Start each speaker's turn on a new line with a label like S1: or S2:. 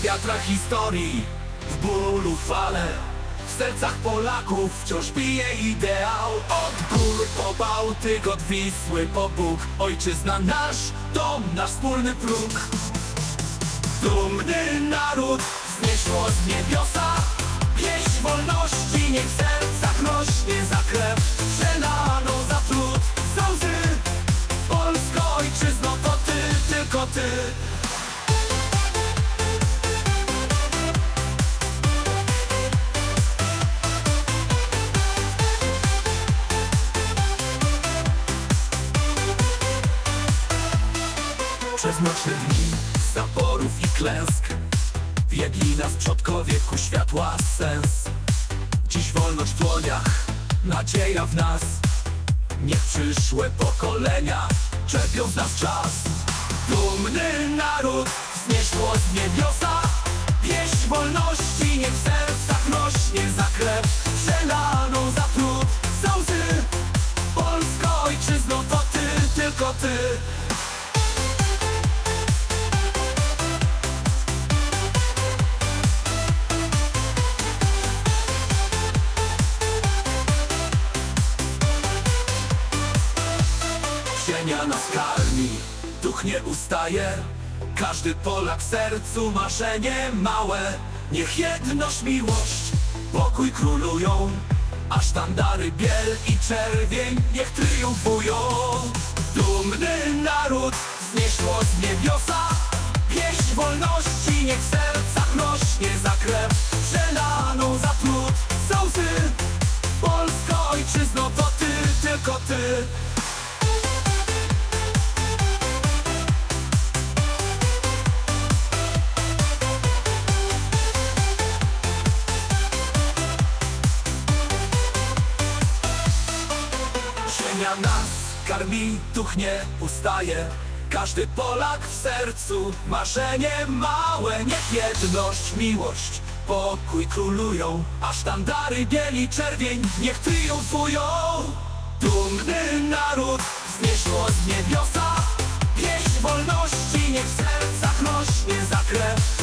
S1: Na wiatrach historii, w bólu fale W sercach Polaków wciąż bije ideał. Od gór po Bałtyk, od Wisły po Bóg Ojczyzna nasz, dom, nasz wspólny próg. Dumny naród wznieśło z niebiosa Pieśń wolności niech w sercach rośnie za krew Przelano za trud, za łzy Polsko ojczyzno to ty, tylko ty Przez mroczne dni, zaporów i klęsk. Biegli nas przodkowie ku światła sens. Dziś wolność w dłoniach, nadzieja w nas. Niech przyszłe pokolenia czerpią z nas czas. Dumny naród wznieśło z niebiosa. Pieśń wolności niech w sercach rośnie za krew. Przelaną za trud, za łzy. Polsko ojczyzno to ty, tylko ty Nas karmi, duch nie ustaje. Każdy Polak w sercu marzenie małe. Niech jedność, miłość, pokój królują. A sztandary biel i czerwień niech triumfują. Dumny naród wznieśło z niebiosa. Pieśń wolności niech w sercach rośnie za krew Ziemia nas karmi, duch nie ustaje Każdy Polak w sercu marzenie małe. Niech jedność, miłość, pokój królują A sztandary bieli czerwień niech triumfują. Dumny naród wznieśło z niebiosa. Pieśń wolności niech w sercach rośnie za krew.